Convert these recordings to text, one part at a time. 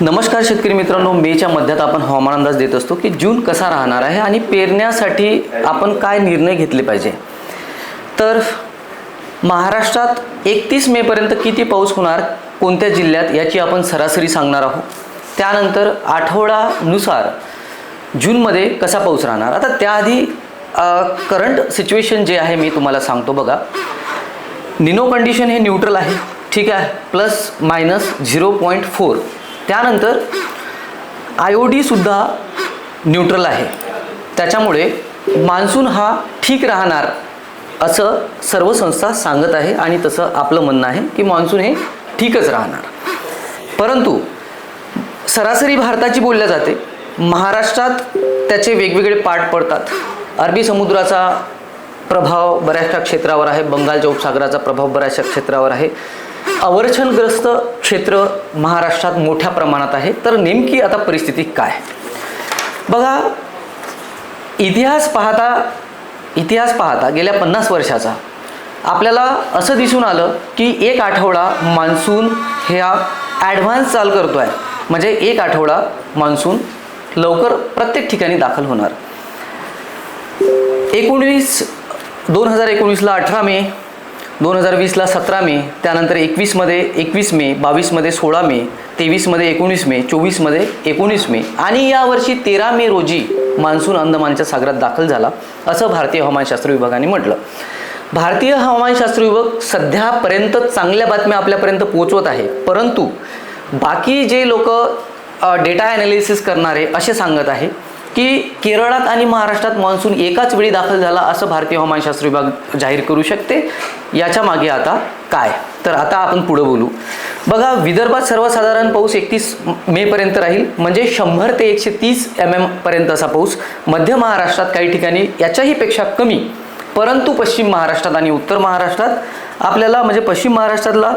नमस्कार शेतकरी मित्रांनो मेच्या मध्यात आपण हवामान अंदाज देत असतो की जून कसा राहणार आहे आणि पेरण्यासाठी आपण काय निर्णय घेतले पाहिजे? तर महाराष्ट्रात एकतीस मेपर्यंत किती पाऊस होणार कोणत्या जिल्ह्यात याची आपण सरासरी सांगणार आहोत. त्यानंतर आठवडानुसार जूनमध्ये कसा पाऊस राहणार? आता त्याआधी करंट सिच्युएशन जे आहे मी तुम्हाला सांगतो बघा. निनो कंडिशन हे न्यूट्रल आहे ठीक आहे? Plus minus zero point four त्यानंतर आय ओ डीसुद्धा न्यूट्रल आहे. त्याच्यामुळे मान्सून हा ठीक राहणार असं सर्व संस्था सांगत आहे आणि तसं आपलं म्हणणं आहे की मान्सून हे ठीकच राहणार. परंतु सरासरी भारताची बोलल्या जाते महाराष्ट्रात त्याचे वेगवेगळे पाठ पडतात. अरबी समुद्राचा प्रभाव बऱ्याचशा क्षेत्रावर आहे बंगालच्या उपसागराचा प्रभाव बऱ्याचशा क्षेत्रावर आहे. अवर्षणग्रस्त क्षेत्र महाराष्ट्रात मोठ्या प्रमाणात आहे. तर नेमकी आता परिस्थिती काय? बघा इतिहास पाहता इतिहास पाहता गेल्या पन्नास वर्षाचा आपल्याला असं दिसून आलं की एक आठवडा मान्सून ह्या ॲडव्हान्स चाल करतो आहे म्हणजे एक आठवडा मान्सून लवकर प्रत्येक ठिकाणी दाखल होणार. एकोणीस दोन हजार एकोणीसला अठरा मे दोन हजार वीसला सतरा मे त्यानंतर एकवीसमध्ये एकवीस मे बावीसमध्ये सोळा मे तेवीसमध्ये एकोणीस मे चोवीसमध्ये एकोणीस मे आणि यावर्षी तेरा मे रोजी मान्सून अंदमानच्या सागरात दाखल झाला असं भारतीय हवामानशास्त्र विभागाने म्हटलं. भारतीय हवामानशास्त्र विभाग सध्यापर्यंत चांगल्या बातम्या आपल्यापर्यंत पोहोचवत आहे परंतु बाकी जे लोक डेटा ॲनालिसिस करणारे असे सांगत आहे की केरळात आणि महाराष्ट्रात मान्सून एकाच वेळी दाखल झाला असं भारतीय हवामानशास्त्र विभाग जाहीर करू शकते. याच्या मागे आता काय? तर आता आपण पुढं बोलू. बघा विदर्भात सर्वसाधारण पाऊस एकतीस मेपर्यंत राहील. म्हणजे शंभर ते एकशे तीस एम एमपर्यंत असा पाऊस. मध्य महाराष्ट्रात काही ठिकाणी याच्याही पेक्षा कमी. परंतु पश्चिम महाराष्ट्रात आणि उत्तर महाराष्ट्रात आपल्याला म्हणजे पश्चिम महाराष्ट्रातला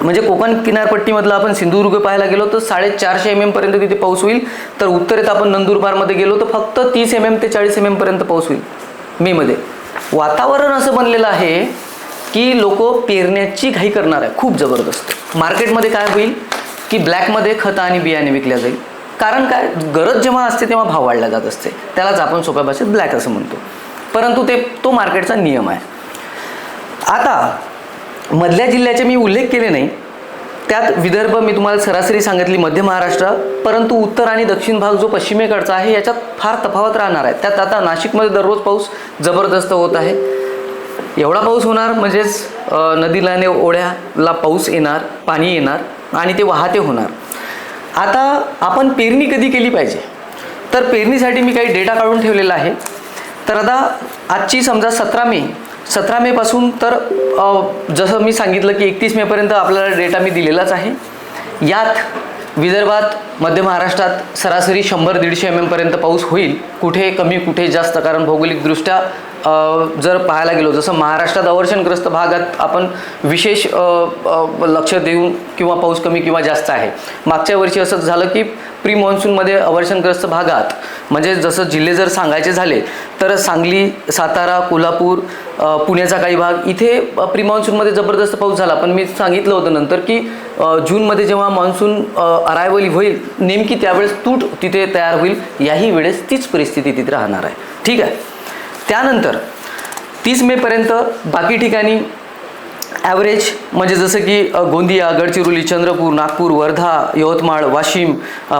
म्हणजे कोकण किनारपट्टीमधला आपण सिंधुदुर्ग पाहायला गेलो तर साडेचारशे एम एमपर्यंत तिथे पाऊस होईल. तर उत्तरेत आपण नंदुरबारमध्ये गेलो तर फक्त तीस एम एम ते चाळीस एम एमपर्यंत पाऊस होईल मेमध्ये वातावरण असं बनलेलं आहे की लोक पेरण्याची घाई करणार आहे खूप जबरदस्त. मार्केटमध्ये काय होईल की ब्लॅकमध्ये खतं आणि बियाणे विकल्या जाईल. कारण काय? गरज जेव्हा असते तेव्हा भाव वाढला जात असते. त्यालाच आपण सोप्या भाषेत ब्लॅक असं म्हणतो. परंतु ते तो मार्केटचा नियम आहे. आता मधल्या जिल्ह्याचे मी उल्लेख केले नाही. त्यात विदर्भ मी तुम्हाला सरासरी सांगितली मध्य महाराष्ट्र परंतु उत्तर आणि दक्षिण भाग जो पश्चिमेकडचा आहे याच्यात फार तफावत राहणार आहे. त्यात आता नाशिकमध्ये दररोज पाऊस जबरदस्त होत आहे. एवढा पाऊस होणार म्हणजेच नदीला आणि ओढ्याला पाऊस येणार पाणी येणार आणि ते वाहते होणार. आता आपण पेरणी कधी केली पाहिजे? तर पेरणीसाठी मी काही डेटा काढून ठेवलेला आहे. तर आता आजची समजा सतरा मे सतरा मेपासून तर जसं मी सांगितलं की एकतीस मेपर्यंत आपल्याला डेटा मी दिलेलाच आहे. यात विदर्भात मध्य महाराष्ट्रात सरासरी शंभर दीडशे एम एमपर्यंत पाऊस होईल. कुठे कमी कुठे जास्त? कारण भौगोलिकदृष्ट्या जर पाहायला गेलो जसं महाराष्ट्रात अवर्षणग्रस्त भागात आपण विशेष लक्ष देऊन किंवा पाऊस कमी किंवा जास्त आहे. मागच्या वर्षी असंच झालं की प्री मान्सूनमध्ये अवर्षणग्रस्त भागात म्हणजे जसं जिल्हे जर सांगायचे झाले तर सांगली सातारा कोल्हापूर पुण्याचा काही भाग इथे प्री मान्सूनमध्ये जबरदस्त पाऊस झाला. पण मी सांगितलं होतं नंतर की जूनमध्ये जेव्हा मान्सून अरायवल होईल नेमकी त्यावेळेस तूट तिथे तयार होईल याही वेळेस तीच परिस्थिती तिथे राहणार आहे. ठीक आहे? त्यानंतर तीस मेपर्यंत बाकी ठिकाणी ॲव्हरेज म्हणजे जसं की गोंदिया गडचिरोली चंद्रपूर नागपूर वर्धा यवतमाळ वाशिम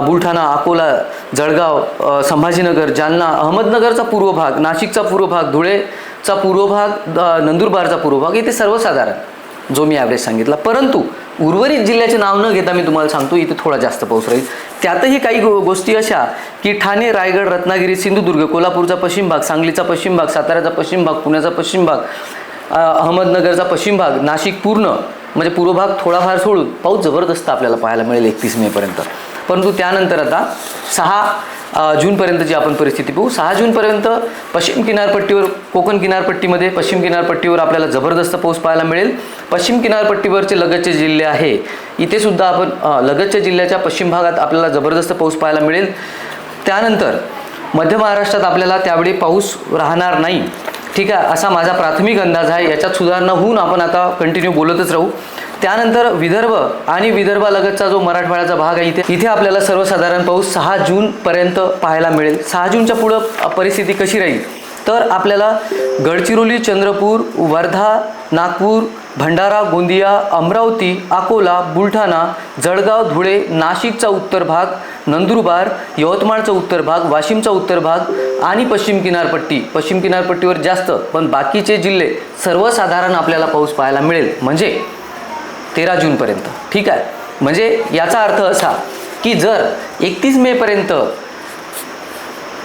बुलढाणा अकोला जळगाव संभाजीनगर जालना अहमदनगरचा पूर्व भाग नाशिकचा पूर्व भाग धुळेचा पूर्व भाग नंदुरबारचा पूर्व भाग इथे सर्वसाधारण जो मी ॲव्हरेज सांगितला. परंतु उर्वरित जिल्ह्याचे नाव न घेता मी तुम्हाला सांगतो इथे थोडा जास्त पाऊस राहील. त्यातही काही गो गोष्टी अशा की ठाणे रायगड रत्नागिरी सिंधुदुर्ग कोल्हापूरचा पश्चिम भाग सांगलीचा पश्चिम भाग साताऱ्याचा पश्चिम भाग पुण्याचा पश्चिम भाग अहमदनगरचा पश्चिम भाग नाशिक पूर्ण म्हणजे पूर्व भाग थोडाफार सोडून पाऊस जबरदस्त आपल्याला पाहायला मिळेल एकतीस मेपर्यंत परंतु त्यानंतर आता सहा जूनपर्यंतची आपण परिस्थिती पाहू. सहा जूनपर्यंत पश्चिम किनारपट्टीवर कोकण किनारपट्टीमध्ये पश्चिम किनारपट्टीवर आपल्याला जबरदस्त पाऊस पाहायला मिळेल. पश्चिम किनारपट्टीवरचे लगतचे जिल्हे आहे. इथे सुद्धा आपण लगतच्या जिल्ह्याच्या पश्चिम भागात आपल्याला जबरदस्त पाऊस पाहायला मिळेल. त्यानंतर मध्य महाराष्ट्रात आपल्याला त्यावेळी पाऊस राहणार नाही. ठीक आहे असा माझा प्राथमिक अंदाज आहे. याच्यात सुधारणा होऊन आपण आता कंटिन्यू बोलतच राहू. त्यानंतर विदर्भ आणि विदर्भालगतचा जो मराठवाड्याचा भाग आहे इथे इथे आपल्याला सर्वसाधारण पाऊस सहा जूनपर्यंत पाहायला मिळेल. सहा जूनच्या पुढं परिस्थिती कशी राहील? तर आपल्याला गडचिरोली चंद्रपूर वर्धा नागपूर भंडारा गोंदिया अमरावती अकोला बुलढाणा जळगाव धुळे नाशिकचा उत्तर भाग नंदुरबार यवतमाळचा उत्तर भाग वाशिमचा उत्तर भाग आणि पश्चिम किनारपट्टी. पश्चिम किनारपट्टीवर जास्त पण बाकीचे जिल्हे सर्वसाधारण आपल्याला पाऊस पाहायला मिळेल. म्हणजे तेरा जूनपर्यंत ठीक आहे? म्हणजे याचा अर्थ असा की जर एकतीस मेपर्यंत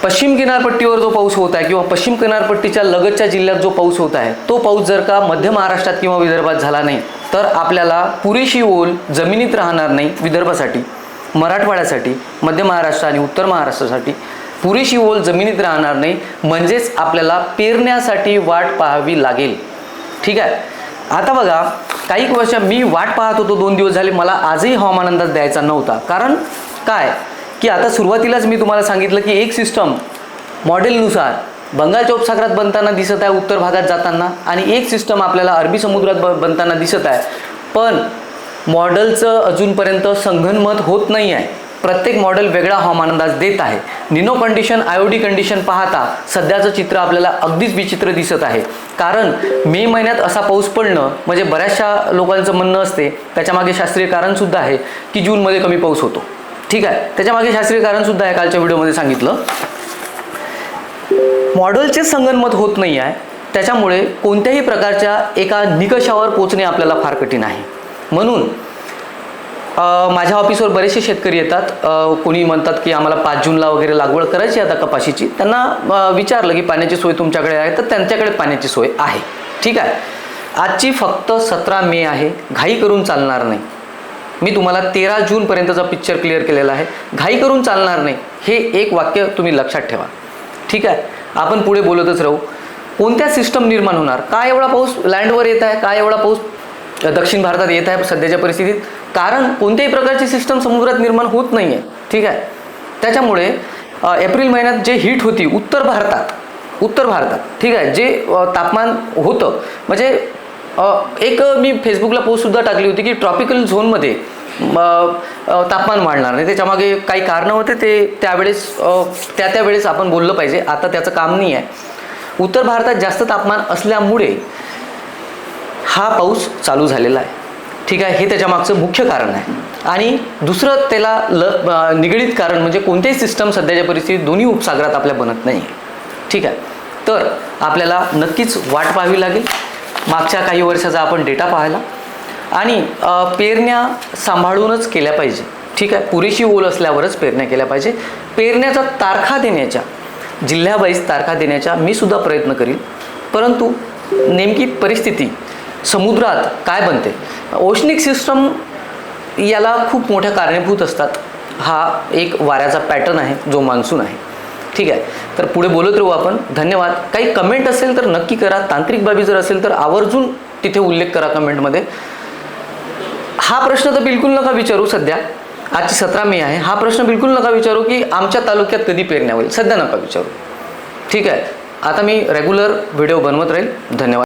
पश्चिम किनारपट्टीवर जो पाऊस होत आहे किंवा पश्चिम किनारपट्टीच्या लगतच्या जिल्ह्यात जो पाऊस होत आहे तो पाऊस जर का मध्य महाराष्ट्रात किंवा विदर्भात झाला नाही तर आपल्याला पुरेशी ओल जमिनीत राहणार नाही विदर्भासाठी मराठवाड्यासाठी मध्य महाराष्ट्र आणि उत्तर महाराष्ट्रासाठी. पुरेशी ओल जमिनीत राहणार नाही म्हणजेच आपल्याला पेरण्यासाठी वाट पाहावी लागेल. ठीक आहे? आता बघा काही वर्ष मी वाट पाहत होतो दोन दिवस झाले मला आजही हवामान अंदाज द्यायचा नव्हता. कारण काय? की आता सुरुवातीलाच मी तुम्हाला सांगितलं की एक सिस्टम मॉडेलनुसार बंगालच्या उपसागरात बनताना दिसत आहे उत्तर भागात जाताना आणि एक सिस्टम आपल्याला अरबी समुद्रात ब बनताना दिसत आहे. पण मॉडेलचं अजूनपर्यंत संगनमत होत नाही आहे. प्रत्येक मॉडेल वेगळा हवामान अंदाज देत आहे. निनो कंडिशन आयोडी कंडिशन पाहता सध्याचं चित्र आपल्याला अगदीच विचित्र दिसत आहे. कारण मे महिन्यात असा पाऊस पडणं म्हणजे बऱ्याचशा लोकांचं म्हणणं असते त्याच्यामागे शास्त्रीय कारणसुद्धा आहे की जूनमध्ये कमी पाऊस होतो. ठीक आहे. त्याच्यामागे शास्त्रीय कारणसुद्धा आहे कालच्या व्हिडिओमध्ये सांगितलं. मॉडेलचे संगनमत होत नाही आहे. त्याच्यामुळे कोणत्याही प्रकारच्या एका निकषावर पोचणे आपल्याला फार कठीण आहे. म्हणून माझ्या ऑफिसवर बरेचसे शेतकरी येतात. कोणी म्हणतात की आम्हाला पाच जूनला वगैरे लागवड करायची आहे आता कपाशीची. त्यांना विचारलं की पाण्याची सोय तुमच्याकडे आहे तर त्यांच्याकडे पाण्याची सोय आहे. ठीक आहे. आजची फक्त सतरा मे आहे. घाई करून चालणार नाही. मी तुम्हाला तेरा जूनपर्यंतचा पिक्चर क्लिअर केलेला आहे. घाई करून चालणार नाही. हे एक वाक्य तुम्ही लक्षात ठेवा. ठीक आहे? आपण पुढे बोलतच राहू. कोणत्या सिस्टम निर्माण होणार? काय एवढा पाऊस लँडवर येत आहे? काय एवढा पाऊस दक्षिण भारतात येत आहे सध्याच्या परिस्थितीत? कारण कोणत्याही प्रकारची सिस्टम समुद्रात निर्माण होत नाही आहे ठीक आहे? त्याच्यामुळे एप्रिल महिन्यात जे हीट होती उत्तर भारतात उत्तर भारतात ठीक आहे? जे तापमान होतं म्हणजे एक मी फेसबुकला पोस्टसुद्धा टाकली होती की ट्रॉपिकल झोनमध्ये तापमान वाढणार नाही. त्याच्यामागे काही कारणं होते ते त्यावेळेस त्या त्यावेळेस आपण बोललं पाहिजे. आता त्याचं काम नाही आहे उत्तर भारतात जास्त तापमान असल्यामुळे हा पाऊस चालू झालेला आहे. ठीक आहे? हे त्याच्यामागचं मुख्य कारण आहे. आणि दुसरं त्याला ल निगडीत कारण म्हणजे कोणतेही सिस्टम सध्याच्या परिस्थितीत दोन्ही उपसागरात आपल्या बनत नाही ठीक आहे? तर आपल्याला नक्कीच वाट पाहावी लागेल. मागच्या काही वर्षाचा आपण डेटा पाहायला आणि पेरण्या सांभाळूनच केल्या पाहिजे. ठीक आहे? पुरेशी ओल असल्यावरच पेरण्या केल्या पाहिजे. पेरण्याचा तारखा देण्याच्या जिल्ह्यावाईज तारखा देण्याच्या मी सुद्धा प्रयत्न करीन. परंतु नेमकी परिस्थिती समुद्रात काय बनते? औष्णिक सिस्टम याला खूप मोठ्या कारणीभूत असतात. हा एक वाऱ्याचा पॅटर्न आहे जो मान्सून आहे. ठीक आहे? तर पुढे बोलत राहू आपण. धन्यवाद. काही कमेंट असेल तर नक्की करा. तांत्रिक बाबी जर असेल तर आवर्जून तिथे उल्लेख करा कमेंटमध्ये हा प्रश्न तर बिलकुल नका विचारू सध्या. आजची सतरा मे आहे. हा प्रश्न बिलकुल नका विचारू की आमच्या तालुक्यात कधी पेरण्या होईल. सध्या नका विचारू. ठीक आहे. आता मी रेग्युलर व्हिडिओ बनवत राहील. धन्यवाद.